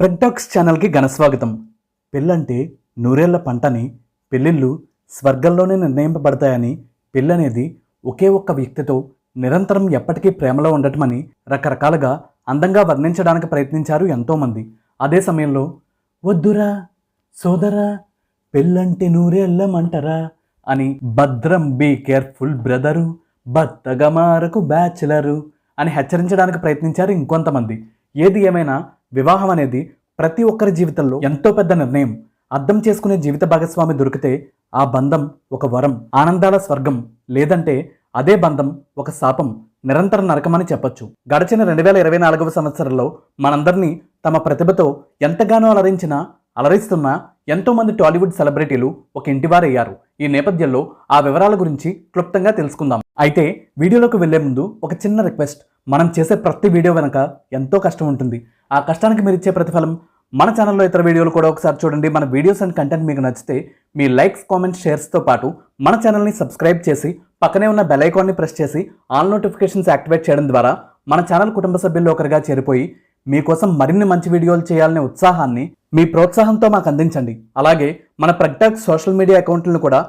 ప్రెగ్డాక్స్ ఛానల్కి ఘనస్వాగతం. పెళ్ళంటే నూరేళ్ళ పంటని పెళ్ళిళ్ళు స్వర్గంలోనే నిర్ణయింపబడతాయని పెళ్ళనేది ఒకే ఒక్క వ్యక్తితో నిరంతరం ఎప్పటికీ ప్రేమలో ఉండటమని రకరకాలుగా అందంగా వర్ణించడానికి ప్రయత్నించారు ఎంతోమంది. అదే సమయంలో వద్దురా సోదరా పెళ్ళంటే నూరేళ్ళమంటరా అని భద్రం బీ కేర్ఫుల్ బ్రదరు భర్తగా బ్యాచిలరు అని హెచ్చరించడానికి ప్రయత్నించారు ఇంకొంతమంది. ఏది ఏమైనా వివాహం అనేది ప్రతి ఒక్కరి జీవితంలో ఎంతో పెద్ద నిర్ణయం. అర్థం చేసుకునే జీవిత భాగస్వామి దొరికితే ఆ బంధం ఒక వరం ఆనందాల స్వర్గం. లేదంటే అదే బంధం ఒక శాపం నిరంతర నరకమని చెప్పొచ్చు. గడిచిన రెండు వేల ఇరవై నాలుగవ సంవత్సరంలో మనందరినీ తమ ప్రతిభతో ఎంతగానో అలరించిన అలరిస్తున్న ఎంతోమంది టాలీవుడ్ సెలబ్రిటీలు ఒక ఇంటివారయ్యారు. ఈ నేపథ్యంలో ఆ వివరాల గురించి క్లుప్తంగా తెలుసుకుందాం. అయితే వీడియోలోకి వెళ్ళే ముందు ఒక చిన్న రిక్వెస్ట్. మనం చేసే ప్రతి వీడియో వెనక ఎంతో కష్టం ఉంటుంది. ఆ కష్టానికి మీరు ఇచ్చే ప్రతిఫలం మన ఛానల్లో ఇతర వీడియోలు కూడా ఒకసారి చూడండి. మన వీడియోస్ అండ్ కంటెంట్ మీకు నచ్చితే మీ లైక్స్ కామెంట్స్ షేర్స్తో పాటు మన ఛానల్ని సబ్స్క్రైబ్ చేసి పక్కనే ఉన్న బెల్ ఐకాన్ని ప్రెస్ చేసి ఆల్ నోటిఫికేషన్స్ యాక్టివేట్ చేయడం ద్వారా మన ఛానల్ కుటుంబ సభ్యుల్లో ఒకరిగా చేరిపోయి మీకోసం మరిన్ని మంచి వీడియోలు చేయాలనే ఉత్సాహాన్ని మీ ప్రోత్సాహంతో మాకు అందించండి. అలాగే మన ప్రగ్టాక్ సోషల్ మీడియా అకౌంట్లను కూడా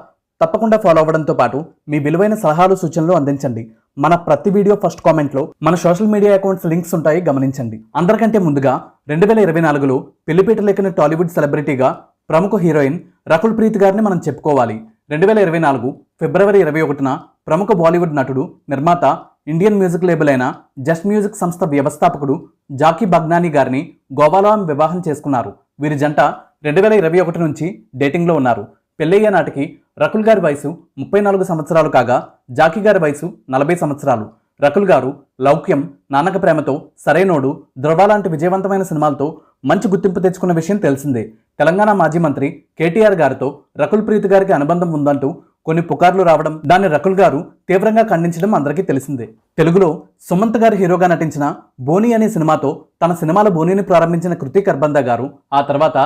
తప్పకుండా ఫాలో అవ్వడంతో పాటు మీ విలువైన సలహాలు సూచనలు అందించండి. మన ప్రతి వీడియో ఫస్ట్ కామెంట్లో మన సోషల్ మీడియా అకౌంట్స్ లింక్స్ ఉంటాయి గమనించండి. అందరికంటే ముందుగా రెండు వేల ఇరవై నాలుగులో పెళ్ళిపీట లేఖన టాలీవుడ్ సెలబ్రిటీగా ప్రముఖ హీరోయిన్ రకుల్ ప్రీత్ గారిని మనం చెప్పుకోవాలి. రెండు వేల ఇరవై నాలుగు ఫిబ్రవరి ఇరవై ఒకటిన ప్రముఖ బాలీవుడ్ నటుడు నిర్మాత ఇండియన్ మ్యూజిక్ లేబుల్ అయిన జస్ట్ మ్యూజిక్ సంస్థ వ్యవస్థాపకుడు జాకీ బగ్నానీ గారిని గోవాలో వివాహం చేసుకున్నారు. వీరి జంట రెండు వేల ఇరవై ఒకటి నుంచి డేటింగ్లో ఉన్నారు. పెళ్ళయ్యే నాటికి రకుల్ గారి వయసు ముప్పై నాలుగు సంవత్సరాలు కాగా జాకీ గారి వయసు నలభై సంవత్సరాలు. రకుల్ గారు లౌక్యం నాన్నక ప్రేమతో సరైనోడు ధ్రువ లాంటి విజయవంతమైన సినిమాలతో మంచి గుర్తింపు తెచ్చుకున్న విషయం తెలిసిందే. తెలంగాణ మాజీ మంత్రి కేటీఆర్ గారితో రకుల్ ప్రీత్ గారికి అనుబంధం ఉందంటూ కొన్ని పుకార్లు రావడం దాన్ని రకుల్ గారు తీవ్రంగా ఖండించడం అందరికీ తెలిసిందే. తెలుగులో సుమంత్ గారు హీరోగా నటించిన బోని అనే సినిమాతో తన సినిమాల బోనీని ప్రారంభించిన కృతి కర్బంద గారు ఆ తర్వాత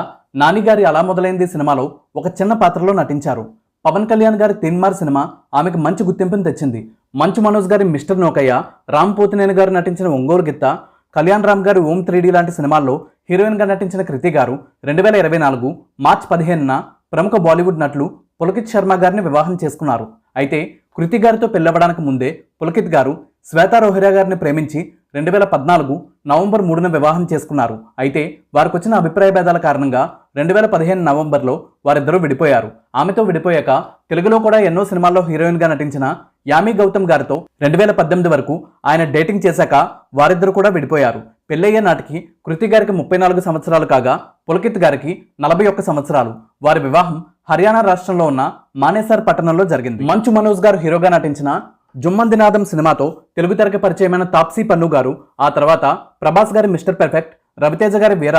నాని గారి అలా మొదలైంది సినిమాలో ఒక చిన్న పాత్రలో నటించారు. పవన్ కళ్యాణ్ గారి తిన్మార్ సినిమా ఆమెకు మంచి గుర్తింపును తెచ్చింది. మంచు మనోజ్ గారి మిస్టర్ నోకయ్య రామ్ పోతినేని గారు నటించిన ఒంగోరు గిత్త కళ్యాణ్ రామ్ గారి ఓం త్రీడీ లాంటి సినిమాల్లో హీరోయిన్గా నటించిన కృతి గారు రెండు వేల ఇరవై నాలుగు మార్చ్ పదిహేనున ప్రముఖ బాలీవుడ్ నటులు పులకిత్ శర్మ గారిని వివాహం చేసుకున్నారు. అయితే కృతి గారితో పెళ్ళవడానికి ముందే పులకిత్ గారు శ్వేతా రోహిరా గారిని ప్రేమించి రెండు వేల పద్నాలుగు నవంబర్ మూడున వివాహం చేసుకున్నారు. అయితే వారికి వచ్చిన అభిప్రాయ భేదాల కారణంగా రెండు వేల పదిహేను నవంబర్లో వారిద్దరూ విడిపోయారు. ఆమెతో విడిపోయాక తెలుగులో కూడా ఎన్నో సినిమాల్లో హీరోయిన్గా నటించిన యామి గౌతమ్ గారితో రెండు వేల పద్దెనిమిది వరకు ఆయన డేటింగ్ చేశాక వారిద్దరూ కూడా విడిపోయారు. పెళ్ళయ్యే నాటికి కృతి గారికి ముప్పై నాలుగు సంవత్సరాలు కాగా పులకిత్ గారికి నలభై ఒక్క సంవత్సరాలు. వారి వివాహం హర్యానా రాష్ట్రంలో ఉన్న మానేసర్ పట్టణంలో జరిగింది. మంచు మనోజ్ గారు హీరోగా నటించిన జుమ్మందినాదం సినిమాతో తెలుగు తెరకి పరిచయమైన తాప్సీ పన్ను గారు ఆ తర్వాత ప్రభాస్ గారి మిస్టర్ పెర్ఫెక్ట్ రవితేజ గారి వీర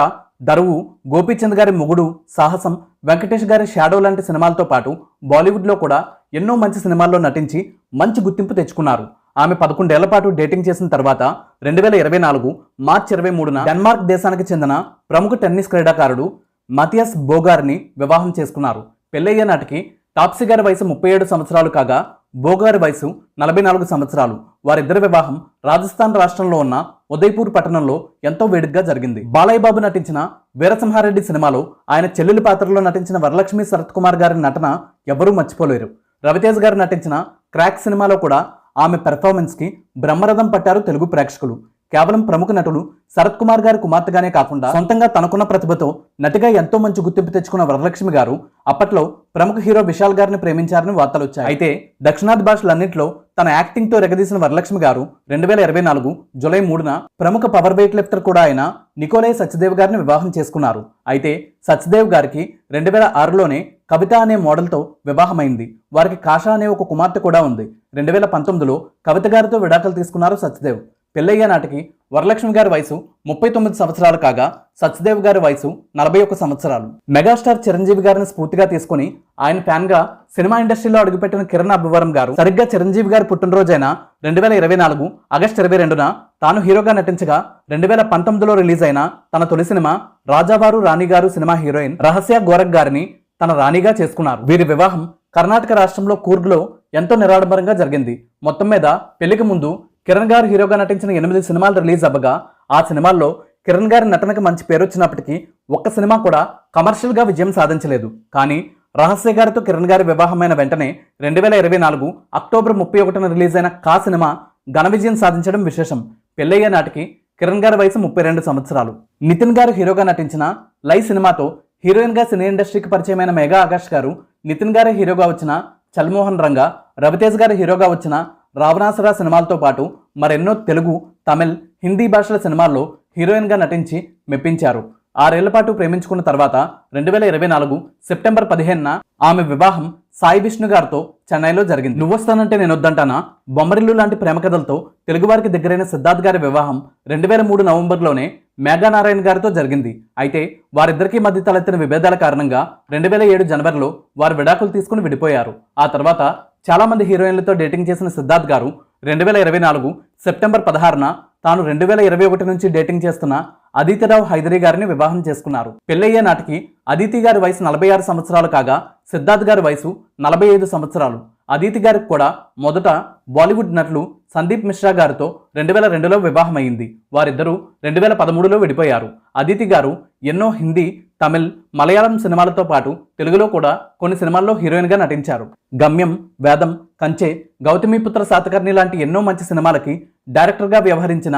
దరువు గోపీచంద్ గారి మొగుడు సాహసం వెంకటేష్ గారి షాడో లాంటి సినిమాలతో పాటు బాలీవుడ్లో కూడా ఎన్నో మంచి సినిమాల్లో నటించి మంచి గుర్తింపు తెచ్చుకున్నారు. ఆమె పదకొండేళ్ళ పాటు డేటింగ్ చేసిన తర్వాత రెండు వేల ఇరవై నాలుగు మార్చి ఇరవై మూడున డెన్మార్క్ దేశానికి చెందిన ప్రముఖ టెన్నిస్ క్రీడాకారుడు మతియాస్ బోగార్ని వివాహం చేసుకున్నారు. పెళ్ళయ్యే నాటికి తాప్సీ గారి వయసు ముప్పై ఏడు సంవత్సరాలు కాగా బోగారి వయసు నలభై నాలుగు సంవత్సరాలు. వారిద్దరి వివాహం రాజస్థాన్ రాష్ట్రంలో ఉన్న ఉదయ్పూర్ పట్టణంలో ఎంతో వేడుగ్గా జరిగింది. బాలయ్య బాబు నటించిన వీరసింహారెడ్డి సినిమాలో ఆయన చెల్లెలి పాత్రలో నటించిన వరలక్ష్మి శరత్ కుమార్ గారి నటన ఎవరూ మర్చిపోలేరు. రవితేజ్ గారు నటించిన క్రాక్ సినిమాలో కూడా ఆమె పెర్ఫార్మెన్స్కి బ్రహ్మరథం పట్టారు తెలుగు ప్రేక్షకులు. కేవలం ప్రముఖ నటుడు శరత్ కుమార్ గారి కుమార్తెగానే కాకుండా సొంతంగా తనకున్న ప్రతిభతో నటిగా ఎంతో మంచి గుర్తింపు తెచ్చుకున్న వరలక్ష్మి గారు అప్పట్లో ప్రముఖ హీరో విశాల్ గారిని ప్రేమించారని వార్తలు వచ్చాయి అయితే దక్షిణాది భాషలన్నింటిలో తన యాక్టింగ్తో రెగదీసిన వరలక్ష్మి గారు రెండు వేల ఇరవై నాలుగు జులై మూడున ప్రముఖ పవర్ వెయిట్ లిఫ్టర్ కూడా అయిన నికోలే సత్యదేవ్ గారిని వివాహం చేసుకున్నారు. అయితే సత్యదేవ్ గారికి రెండు వేల ఆరులోనే కవిత అనే మోడల్తో వివాహమైంది. వారికి కాషా అనే ఒక కుమార్తె కూడా ఉంది. రెండు వేల పంతొమ్మిదిలో కవిత గారితో విడాకులు తీసుకున్నారు సత్యదేవ్. పెళ్ళయ్య నాటికి వరలక్ష్మి గారి వయసు ముప్పై తొమ్మిది సంవత్సరాలు కాగా సత్యదేవ్ గారి వయసు నలభై ఒక్క సంవత్సరాలు. మెగాస్టార్ చిరంజీవి గారిని స్ఫూర్తిగా తీసుకుని ఆయన ఫ్యాన్గా సినిమా ఇండస్ట్రీలో అడుగుపెట్టిన కిరణ్ అబ్బవరం గారు సరిగ్గా చిరంజీవి గారి పుట్టినరోజైన రెండు వేల ఇరవై నాలుగు ఆగస్టు ఇరవై రెండున తాను హీరోగా నటించగా రెండు వేల పంతొమ్మిదిలో రిలీజ్ అయిన తన తొలి సినిమా రాజావారు రాణిగారు సినిమా హీరోయిన్ రహస్య గోరక్ గారిని తన రాణిగా చేసుకున్నారు. వీరి వివాహం కర్ణాటక రాష్ట్రంలో కూర్గ్లో ఎంతో నిరాడంబరంగా జరిగింది. మొత్తం మీద పెళ్ళికి ముందు కిరణ్ గారు హీరోగా నటించిన ఎనిమిది సినిమాలు రిలీజ్ అవ్వగా ఆ సినిమాల్లో కిరణ్ గారి నటనకు మంచి పేరు వచ్చినప్పటికీ ఒక్క సినిమా కూడా కమర్షియల్గా విజయం సాధించలేదు. కానీ రహస్య గారితో కిరణ్ గారి వివాహమైన వెంటనే రెండు వేల ఇరవై నాలుగు అక్టోబర్ ముప్పై ఒకటిన రిలీజ్ అయిన కా సినిమా ఘన విజయం సాధించడం విశేషం. పెళ్ళయ్యే నాటికి కిరణ్ గారి వయసు ముప్పై రెండు సంవత్సరాలు. నితిన్ గారు హీరోగా నటించిన లై సినిమాతో హీరోయిన్గా సినీ ఇండస్ట్రీకి పరిచయమైన మెగా ఆకాష్ గారు నితిన్ గారి హీరోగా వచ్చిన చల్మోహన్ రంగా రవితేజ్ గారి హీరోగా వచ్చిన రావణాసుర సినిమాలతో పాటు మరెన్నో తెలుగు తమిళ్ హిందీ భాషల సినిమాల్లో హీరోయిన్గా నటించి మెప్పించారు. ఆరేళ్ళ పాటు ప్రేమించుకున్న తర్వాత రెండు వేల ఇరవై నాలుగు సెప్టెంబర్ పదిహేనున ఆమె వివాహం సాయి విష్ణు గారితో చెన్నైలో జరిగింది. నువ్వొస్తానంటే నేను వద్దంటానా బొమ్మరిల్లు లాంటి ప్రేమ కథలతో తెలుగువారికి దగ్గరైన సిద్ధార్థ్ గారి వివాహం రెండు వేల మూడు నవంబర్లోనే మేఘానారాయణ గారితో జరిగింది. అయితే వారిద్దరికీ మధ్య తలెత్తిన విభేదాల కారణంగా రెండు వేల ఏడు జనవరిలో వారు విడాకులు తీసుకుని విడిపోయారు. ఆ తర్వాత చాలామంది హీరోయిన్లతో డేటింగ్ చేసిన సిద్ధార్థ్ గారు రెండు వేల ఇరవై నాలుగు సెప్టెంబర్ పదహారున తాను రెండు వేల ఇరవై ఒకటి నుంచి డేటింగ్ చేస్తున్న అదితిరావు హైదరీ గారిని వివాహం చేసుకున్నారు. పెళ్ళయ్యే నాటికి అదితి గారి వయసు నలభై ఆరు సంవత్సరాలు కాగా సిద్ధార్థ్ గారి వయసు నలభై ఐదు సంవత్సరాలు. అదితి గారికి కూడా మొదట బాలీవుడ్ నటులు సందీప్ మిశ్రా గారితో రెండు వేల రెండులో వివాహమైంది. వారిద్దరూ రెండు వేల పదమూడులో విడిపోయారు. అదితి గారు ఎన్నో హిందీ తమిళ్ మలయాళం సినిమాలతో పాటు తెలుగులో కూడా కొన్ని సినిమాల్లో హీరోయిన్గా నటించారు. గమ్యం వేదం కంచె గౌతమిపుత్ర శాతకర్ణి లాంటి ఎన్నో మంచి సినిమాలకి డైరెక్టర్గా వ్యవహరించిన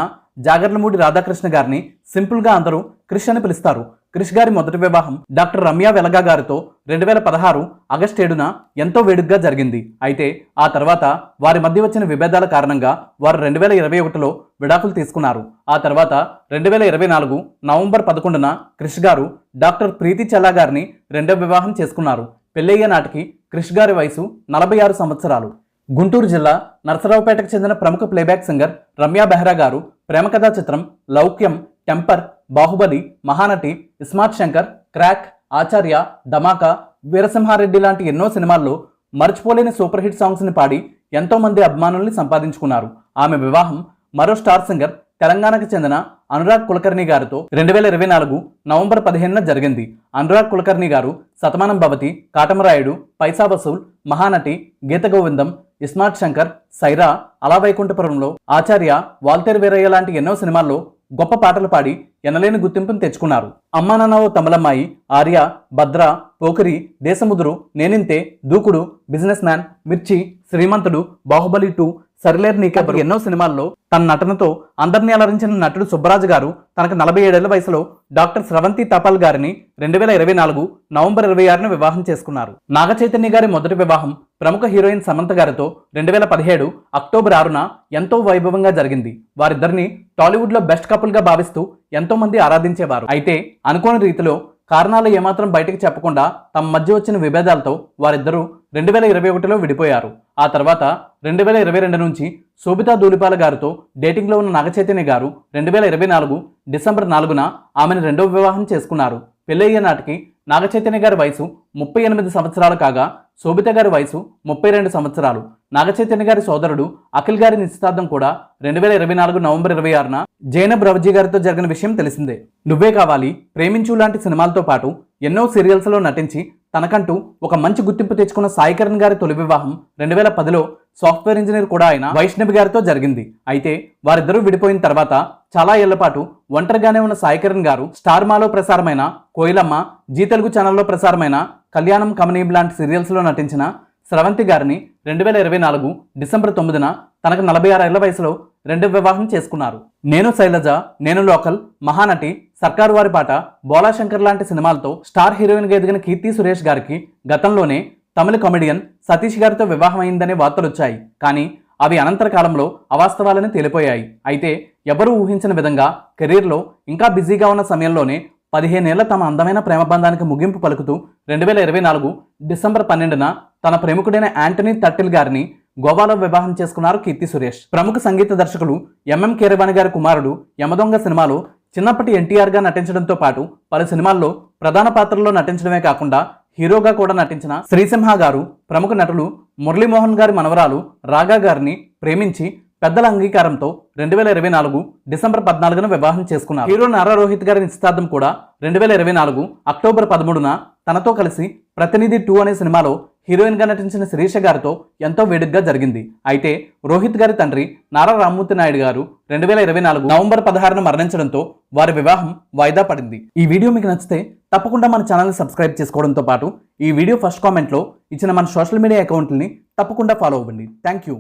జాగర్లమూడి రాధాకృష్ణ గారిని సింపుల్గా అందరూ క్రిష్ అని పిలుస్తారు. క్రిష్ గారి మొదటి వివాహం డాక్టర్ రమ్య వెలగా గారితో రెండు వేల పదహారు ఆగస్టు ఏడున ఎంతో వేడుగ్గా జరిగింది. అయితే ఆ తర్వాత వారి మధ్య వచ్చిన విభేదాల కారణంగా వారు రెండు వేల ఇరవై ఒకటిలో విడాకులు తీసుకున్నారు. ఆ తర్వాత రెండు వేల ఇరవై నాలుగు నవంబర్ పదకొండున క్రిష్ గారు డాక్టర్ ప్రీతి చల్లా గారిని రెండో వివాహం చేసుకున్నారు. పెళ్ళయ్యే నాటికి క్రిష్ గారి వయసు నలభై ఆరు సంవత్సరాలు. గుంటూరు జిల్లా నరసరావుపేటకు చెందిన ప్రముఖ ప్లేబ్యాక్ సింగర్ రమ్య బెహ్రా గారు ప్రేమ కథా చిత్రం లౌక్యం టెంపర్ బాహుబలి మహానటి ఇస్మార్ట్ శంకర్ క్రాక్ ఆచార్య ధమాకా వీరసింహారెడ్డి లాంటి ఎన్నో సినిమాల్లో మర్చిపోలేని సూపర్ హిట్ సాంగ్స్ని పాడి ఎంతో మంది అభిమానుల్ని సంపాదించుకున్నారు. ఆమె వివాహం మరో స్టార్ సింగర్ తెలంగాణకు చెందిన అనురాగ్ కులకర్ణి గారితో రెండు వేల ఇరవై నాలుగు నవంబర్ పదిహేనున జరిగింది. అనురాగ్ కులకర్ణి గారు శతమానం భవతి కాటమరాయుడు పైసా వసూల్ మహానటి గీత గోవిందం ఇస్మార్ట్ శంకర్ సైరా అలా వైకుంఠపురంలో ఆచార్య వాల్తేరు వీరయ్య లాంటి ఎన్నో సినిమాల్లో గొప్ప పాటలు పాడి ఎనలేని గుర్తింపును తెచ్చుకున్నారు. అమ్మా తమలమ్మాయి ఆర్య భద్ర పోకరి దేశముదురు నేనింతే దూకుడు బిజినెస్ మ్యాన్ మిర్చి శ్రీమంతుడు బాహుబలి టూ సరిలేర్ నీకెవరు ఎన్నో సినిమాల్లో తన నటనతో అందరినీ అలరించిన నటుడు సుబ్బరాజు గారు తనకు నలభై ఏడేళ్ళ వయసులో డాక్టర్ స్రవంతి తపాల్ గారిని రెండు వేల ఇరవై నాలుగు నవంబర్ ఇరవై ఆరున వివాహం చేసుకున్నారు. నాగ చైతన్య గారి మొదటి వివాహం ప్రముఖ హీరోయిన్ సమంత గారితో రెండు వేల పదిహేడు అక్టోబర్ ఆరున ఎంతో వైభవంగా జరిగింది. వారిద్దరిని టాలీవుడ్లో బెస్ట్ కపుల్గా భావిస్తూ ఎంతో మంది ఆరాధించేవారు. అయితే అనుకోని రీతిలో కారణాలు ఏమాత్రం బయటకు చెప్పకుండా తమ మధ్య వచ్చిన విభేదాలతో వారిద్దరూ రెండు వేల ఇరవై ఒకటిలో విడిపోయారు. ఆ తర్వాత రెండు వేల ఇరవై రెండు నుంచి శోభితా దూలిపాల గారితో డేటింగ్లో ఉన్న నాగచైతన్య గారు రెండు వేల ఇరవై నాలుగు డిసెంబర్ నాలుగున ఆమెను రెండవ వివాహం చేసుకున్నారు. పెళ్ళయ్యే నాటికి నాగచైతన్య గారి వయసు ముప్పై ఎనిమిది సంవత్సరాలు కాగా శోభిత గారి వయసు ముప్పై రెండు సంవత్సరాలు. నాగచైతన్య గారి సోదరుడు అఖిల్ గారి నిశ్చితార్థం కూడా రెండు వేల ఇరవై నాలుగు నవంబర్ ఇరవై ఆరున జైనబ్ రవజీ గారితో జరిగిన విషయం తెలిసిందే. నువ్వే కావాలి ప్రేమించు లాంటి సినిమాలతో పాటు ఎన్నో సీరియల్స్లో నటించి తనకంటూ ఒక మంచి గుర్తింపు తెచ్చుకున్న సాయికరణ్ గారి తొలి వివాహం రెండు వేల పదిలో సాఫ్ట్వేర్ ఇంజనీర్ కూడా అయిన వైష్ణవి గారితో జరిగింది. అయితే వారిద్దరూ విడిపోయిన తర్వాత చాలా ఏళ్ళపాటు ఒంటరిగానే ఉన్న సాయికరణ్ గారు స్టార్ మాలో ప్రసారమైన కోయిలమ్మ జీ తెలుగు ఛానల్లో ప్రసారమైన కళ్యాణం కమనీం లాంటి సీరియల్స్లో నటించిన స్రవంతి గారిని రెండు వేల ఇరవై నాలుగు డిసెంబర్ తొమ్మిదిన తనకు నలభై ఆరు ఏళ్ళ వయసులో రెండు వివాహం చేసుకున్నారు. నేను శైలజ నేను లోకల్ మహానటి సర్కారు వారి పాట బోలాశంకర్ లాంటి సినిమాలతో స్టార్ హీరోయిన్గా ఎదిగిన కీర్తి సురేష్ గారికి గతంలోనే తమిళ కామెడియన్ సతీష్ గారితో వివాహమైందనే వార్తలు వచ్చాయి కానీ అవి అనంతర కాలంలో అవాస్తవాలని తేలిపోయాయి. అయితే ఎవరూ ఊహించిన విధంగా కెరీర్లో ఇంకా బిజీగా ఉన్న సమయంలోనే పదిహేనేళ్ళ తమ అందమైన ప్రేమ బంధానికి ముగింపు పలుకుతూ రెండు వేల ఇరవై నాలుగు డిసెంబర్ పన్నెండున తన ప్రముఖుడైన యాంటనీ తట్టిల్ గారిని గోవాలో వివాహం చేసుకున్నారు కీర్తి సురేష్. ప్రముఖ సంగీత దర్శకులు ఎంఎం కీరవాణి గారి కుమారుడు యమదొంగ సినిమాలో చిన్నప్పటి ఎన్టీఆర్గా నటించడంతో పాటు పలు సినిమాల్లో ప్రధాన పాత్రల్లో నటించడమే కాకుండా హీరోగా కూడా నటించిన శ్రీసింహ గారు ప్రముఖ నటులు మురళీమోహన్ గారి మనవరాలు రాగా గారిని ప్రేమించి పెద్దల అంగీకారంతో రెండు వేల ఇరవై నాలుగు డిసెంబర్ పద్నాలుగున వివాహం చేసుకున్నారు. హీరో నారా రోహిత్ గారి నిశ్చితార్థం కూడా రెండు వేల ఇరవై నాలుగు అక్టోబర్ పదమూడున తనతో కలిసి ప్రతినిధి టూ అనే సినిమాలో హీరోయిన్గా నటించిన శిరీష గారితో ఎంతో వేడుకగా జరిగింది. అయితే రోహిత్ గారి తండ్రి నారా రామ్మూర్తి నాయుడు గారు రెండు వేల ఇరవై నాలుగు నవంబర్ పదహారున మరణించడంతో వారి వివాహం వాయిదా పడింది. ఈ వీడియో మీకు నచ్చితే తప్పకుండా మన ఛానల్ని సబ్స్క్రైబ్ చేసుకోవడంతో పాటు ఈ వీడియో ఫస్ట్ కామెంట్లో ఇచ్చిన మన సోషల్ మీడియా అకౌంట్ని తప్పకుండా ఫాలో అవ్వండి. Thank you.